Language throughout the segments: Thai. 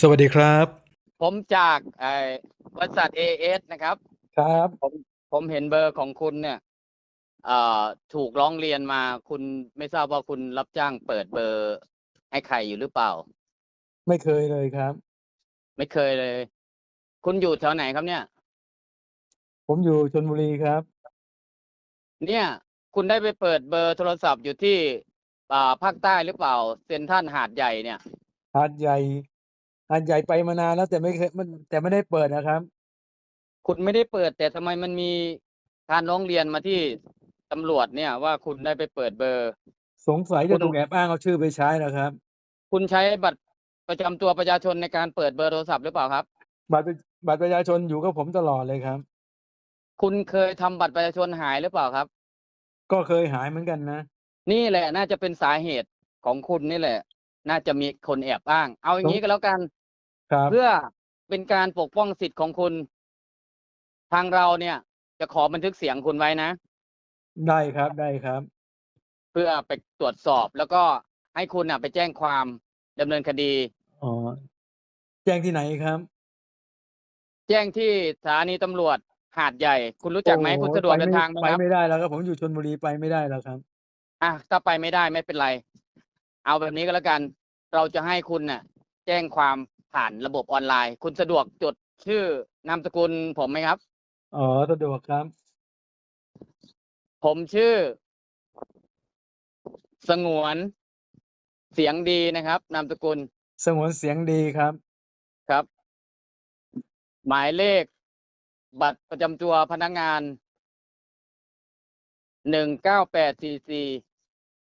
สวัสดีครับ ผมจากไอ้บริษัทเอเอสนะครับ ครับ ผมผมเห็นเบอร์ของคุณเนี่ยเอ่อถูกร้องเรียนมาคุณไม่ทราบว่าคุณรับจ้างเปิดเบอร์ให้ใครอยู่หรือเปล่า ไม่เคยเลยครับ ไม่เคยเลย คุณอยู่แถวไหนครับเนี่ย ผมอยู่ชลบุรีครับ เนี่ย คุณได้ไปเปิดเบอร์โทรศัพท์อยู่ที่อ่าภาคใต้หรือเปล่าเซ็นทรัลหาดใหญ่เนี่ย หาดใหญ่ หาดใหญ่ไปมานานแล้วแต่ไม่เคยมันแต่ไม่ได้เปิดนะครับ คุณไม่ได้เปิด แต่ทำไมมันมีการร้องเรียนมาที่ตำรวจเนี่ยว่าคุณได้ไปเปิดเบอร์ สงสัยคุจะณถูกแอบอ้างเอาชื่อไปใช้นะครับ คุณใช้บัตรประจำตัวประชาชนในการเปิดเบอร์โทรศัพท์หรือเปล่าครับ บัตรประบัตรประชาชนอยู่กับผมตลอดเลยครับ คุณเคยทำบัตรประชาชนหายหรือเปล่าครับ ก็เคยหายเหมือนกันนะ นี่แหละน่าจะเป็นสาเหตุของคุณนี่แหละ น่าจะมีคนแอบอ้าง เอาอย่างนี้ก็แล้วกัน ครับ เพื่อเป็นการปกป้องสิทธิ์ของคุณ ทางเราเนี่ย จะขอบันทึกเสียงคุณไว้นะ ได้ครับได้ครับ เพื่อไปตรวจสอบแล้วก็ให้คุณน่ะ ไปแจ้งความดำเนินคดี อ๋อ แจ้งที่ไหนครับแจ้งที่สถานีตำรวจหาดใหญ่ คุณรู้จักไหมโอ้โคุณสะดวกไปเดินไม่ทางไหมไปครับไม่ได้แล้วครับ ผมอยู่ชลบุรีไปไม่ได้แล้วครับ อะถ้าไปไม่ได้ไม่เป็นไร เอาแบบนี้ก็แล้วกัน เราจะให้คุณน่ะ แจ้งความ ผ่านระบบออนไลน์ คุณสะดวกจดชื่อนามสกุลผมไหมครับ อ๋อ สะดวกครับ ผมชื่อ สงวนเสียงดีนะครับ นามสกุล สงวนเสียงดีครับ ครับ หมายเลข บัตรประจำตัวพนักงานหนึ่งเก้าแปดสี่สี่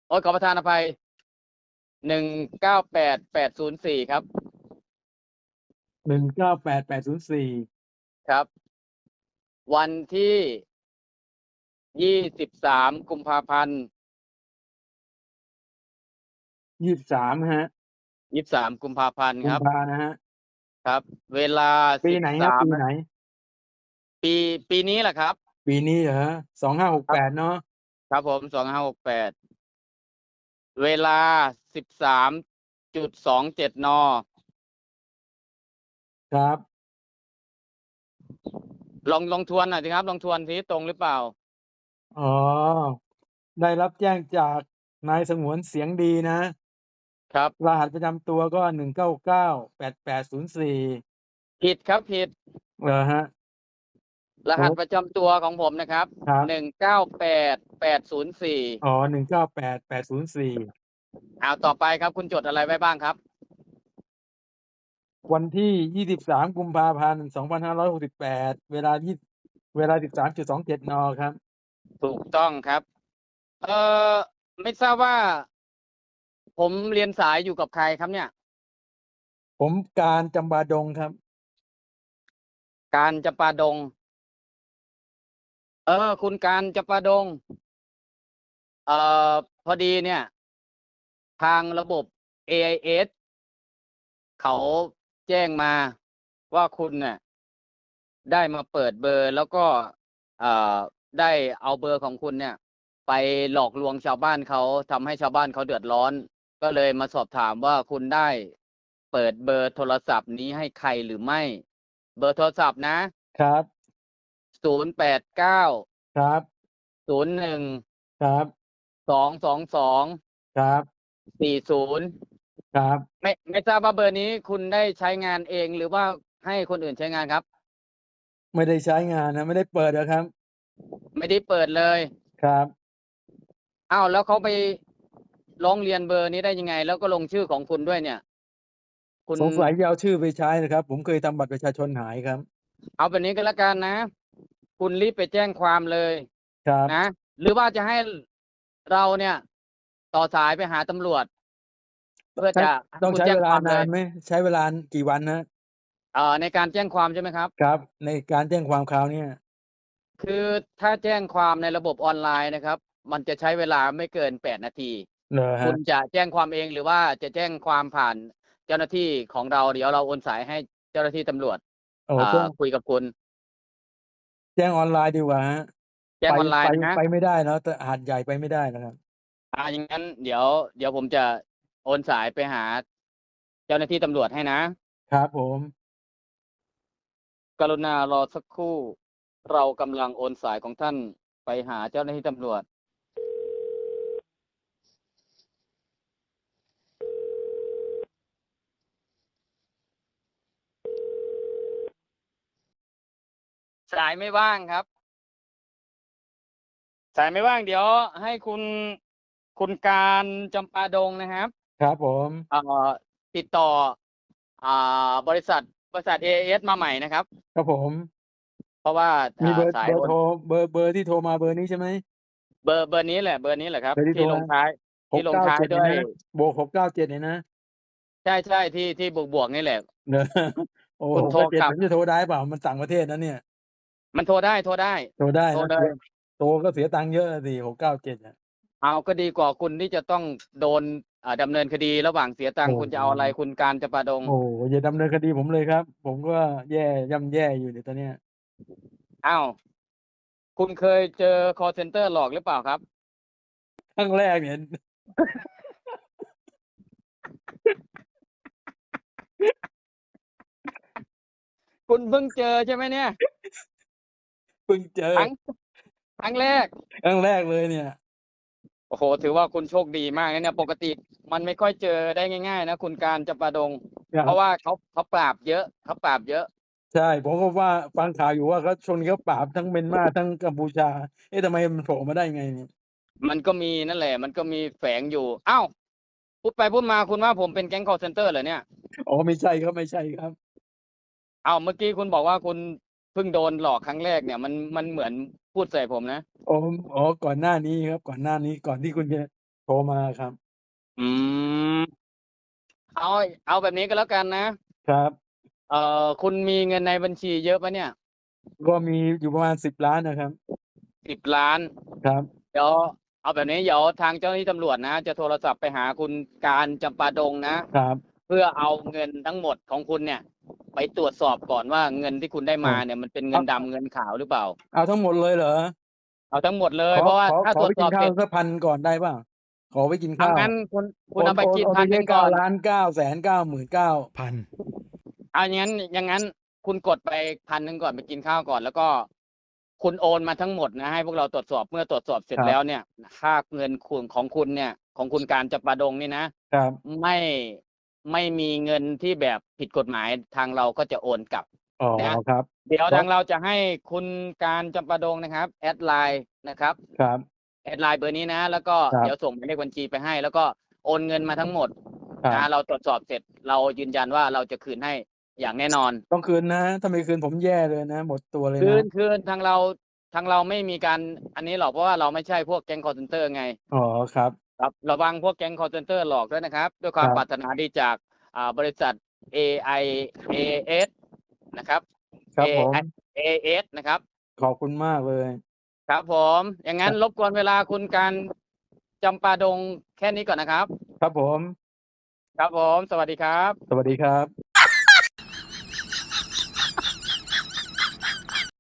โอ้ยขอประทานอภัยหนึ่งเก้าแปดแปดศูนย์สี่ครับ หนึ่งเก้าแปดแปดศูนย์สี่ครับ วันที่ยี่สิบสามกุมภาพันธ์ยี่สามฮะยี่สามกุมภาพันธ์กุคมรับภานะฮะ ครับ เวลาปีไหนครับ13ปีไหน ปีปีนี้แหละครับ ปีนี้เหรอสองห้าหกแปดเนาะครับผมสองห้าหกแปดเวลาสิบสามจุดสองเจ็ดน ครับ ลองลองทวนหน่อยสิครับ ลองทวนทีตรงหรือเปล่า อ๋อ ได้รับแจ้งจากนายสงวนเสียงดีนะ ครับ รหัสประจำตัวก็หนึ่งเก้าเก้าแปดแปดศูนย์สี่ผิดครับผิด เหรอฮะ รหัสโอ้ประจำตัวของผมนะครับครับ หนึ่งเก้าแปดแปดศูนย์สี่อ๋อหนึ่งเก้าแปดแปดศูนย์สี่เอาต่อไปครับ คุณจดอะไรไว้บ้างครับ วันที่ยี่สิบสามกุมภาพันธ์สองพันห้าร้อยหกสิบแปดเวลายี่เวลาสิบสามจุดสองเจ็ดนครับ ถูกต้องครับ เอ่อ ไม่ทราบว่า ผมเรียนสายอยู่กับใครครับเนี่ย ผมการจำบาดงครับ การจำปาดง เออ คุณการจำปาดง เอ่อ พอดีเนี่ย ทางระบบ AIS เขา แจ้งมาว่าคุณเนี่ยได้มาเปิดเบอร์แล้วก็เอ่อได้เอาเบอร์ของคุณเนี่ย ไปหลอกลวงชาวบ้านเขาทำให้ชาวบ้านเขาเดือดร้อน ก็เลยมาสอบถามว่าคุณได้เปิดเบอร์โทรศัพท์นี้ให้ใครหรือไม่ เบอร์โทรศัพท์นะครับศูนย์แปดเก้าครับศูนย์หนึ่งครับสองสองสองครับสี่ศูนย์ ครับ ไม่ไม่ทราบว่าเบอร์นี้คุณได้ใช้งานเอง หรือว่าให้คนอื่นใช้งานครับ ไม่ได้ใช้งานนะ ไม่ได้เปิดนะครับ ไม่ได้เปิดเลยครับ อ้าวแล้วเขาไปร้องเรียนเบอร์นี้ได้ยังไง แล้วก็ลงชื่อของคุณด้วยเนี่ย คุณสงสัยจะเอาชื่อไปใช้นะครับ ผมเคยทำบัตรประชาชนหายครับ เอาแบบนี้ก็แล้วกันนะ คุณรีบไปแจ้งความเลยครับ นะ หรือว่าจะให้เราเนี่ย ต่อสายไปหาตำรวจ เพื่อจะต้องคุณใช้แจ้เวลาความนานเลยไหมใช้เวลากี่วันนะเอ่อในการแจ้งความใช่ไหมครับ ครับ ในการแจ้งความคราวเนี้ยคือถ้าแจ้งความในระบบออนไลน์นะครับ มันจะใช้เวลาไม่เกินแปดนาทีเหรอคุฮะณจะแจ้งความเองหรือว่าจะแจ้งความผ่านเจ้าหน้าที่ของเราเดี๋ยวเราโอนสายให้เจ้าหน้าที่ตำรวจโอ้อ่าแจ้งคุยกับคุณ แจ้งออนไลน์ดีกว่าฮะแจ้งไปออนไลน์ไปนะไปไม่ได้แล้วแต่หาดใหญ่ไปไม่ได้นะครับอ่าอย่างนั้น เดี๋ยว เดี๋ยวผมจะ โอนสายไปหา เจ้าหน้าที่ตำรวจให้นะ ครับผม กรุณารอสักครู่ เรากำลังโอนสายของท่านไปหาเจ้าหน้าที่ตำรวจ สายไม่ว่างครับ สายไม่ว่างเดี๋ยวให้คุณคุณการจำปาดงนะครับ ครับผม เอ่อติดต่อ อ่า บริษัทบริษัท AAS มาใหม่นะครับ ครับผม เพราะว่ามีอ่าเบอร์สายเบอโอร์นโทรเบอร์เบอร์ที่โทรมาเบอร์นี้ใช่ไหม เบอร์เบอร์นี้แหละเบอร์นี้แหละครับ เบอร์ที่ที่โทรลงท้าย หที่กลงเก้าท้ายเจ็ดด้วยนะโบหกเก้าเจ็ดเนี่ยนะใช่ใช่ที่ที่บวกบวกนี่แหละ เนอะโอ้คุณหกโทรเก้าเจ็ดกลับ ผมจะโทรได้เปล่ามันต่างประเทศนะเนี่ยมันโทรได้โทรได้ โทรได้โทรนะเลย โทรก็เสียตังค์เยอะสิหกเก้าเจ็ดอะ เอาก็ดีกว่าคุณที่จะต้องโดนอ่าดำเนินคดีระหว่างเสียตังค์โอ้คุณจะเอาอะไรคุณการจะประดง โอ้อย่าดำเนินคดีผมเลยครับ ผมก็แย่ย่ำแย่อยู่ในตอนเนี้ยอ้าว คุณเคยเจอ call center หลอกหรือเปล่าครับ ครั้งแรกเนี่ย คุณเพิ่งเจอใช่ไหมเนี่ย เพิ่งเจอ ครั้งครั้งแรก ครั้งแรกเลยเนี่ย โอ้โห ถือว่าคุณโชคดีมากนะเนี่ย ปกติมันไม่ค่อยเจอได้ง่าย ๆ นะคุณการจะประดง ครับ เพราะว่าเขาเขาปราบเยอะเขาปราบเยอะ ใช่ผมก็ว่าฟังข่าวอยู่ว่าเขาช่วงนี้เขาปราบทั้งเมียนมาทั้งกัมพูชา เอ๊ะทำไมมันโผล่มาได้ไงเนี่ยมันก็มีนั่นแหละ มันก็มีแฝงอยู่อ้าวพูดไปพูดมาคุณว่าผมเป็นแก๊ง call center เหรอเนี่ย อ๋อไม่ใช่ครับไม่ใช่ครับอ้าวเมื่อกี้คุณบอกว่าคุณเพิ่งโดนหลอกครั้งแรกเนี่ยมันมันเหมือน พูดใส่ผมนะอ๋ออ๋อก่อนหน้านี้ครับ ก่อนหน้านี้ก่อนที่คุณจะโทรมาครับ อืมเอาเอาแบบนี้ก็แล้วกันนะครับ เอ่อคุณมีเงินในบัญชีเยอะปะเนี่ยก็มีอยู่ประมาณสิบล้านนะครับสิบล้านครับ เดี๋ยวเอาแบบนี้เดี๋ยวทางเจ้าหน้าที่ตำรวจนะ จะโทรศัพท์ไปหาคุณการจำปาดงนะครับ เพื่อเอาเงินทั้งหมดของคุณเนี่ย ไปตรวจสอบก่อนว่าเงินที่คุณได้มาเนี่ยมันเป็นเงินดำเงินขาวหรือเปล่า เอาทั้งหมดเลยเหรอเอาทั้งหมดเลยขอเพราะว่าขอถ้าขตอรวไปจสกิอนบข้าเสวร็จสักพันก่อนได้ป่ะขอไปกินเอาข้าวงั้นคุณคุณเอาไปกินโอพันหไปนึ่แค่งก่อน ล้านเก้าแสนเก้าหมื่นเก้าพันเอาอย่างนั้นอย่างนั้นคุณกดไปพันหนึ่งก่อนไปกินข้าวก่อน แล้วก็ คุณโอนมาทั้งหมดนะให้พวกเราตรวจสอบเมื่อตรวจสอบเสร็จแล้วเนี่ยค่าเงินคุณของคุณเนี่ย ของคุณการจำปาดงนี่นะครับ ไม่ ไม่มีเงินที่แบบผิดกฎหมายทางเราก็จะโอนกลับ อ๋อนะครับ เดี๋ยวครับทางเราจะให้คุณการจำปาดงนะครับ แอดไลน์นะครับ ครับ แอดไลน์เบอร์นี้นะ แล้วก็ครับ เดี๋ยวส่งหมายเลขบัญชีไปให้ แล้วก็โอนเงินมาทั้งหมดครับ นะเราตรวจสอบเสร็จเรายืนยันว่าเราจะคืนให้อย่างแน่นอน ต้องคืนนะถ้าไม่คืนผมแย่เลยนะ หมดตัวเลยคืนะนคืนทางเราทางเราไม่มีการอันนี้หรอกเพราะว่าเราไม่ใช่พวกแก๊งคอร์เซนเตอร์ไง อ๋อครับ ครับระวังพวกแก๊งคอร์เซนเตอร์หลอกด้วยนะครับ ด้วยความครับ ปรารถนาดีจากอ่าบริษัท AIAS นะครับ ครับผม AIS นะครับ ขอบคุณมากเลย ครับผม อย่างนั้นรบกวนเวลาคุณการจำปาดงแค่นี้ก่อนนะครับ ครับผม ครับผม สวัสดีครับ สวัสดีครับ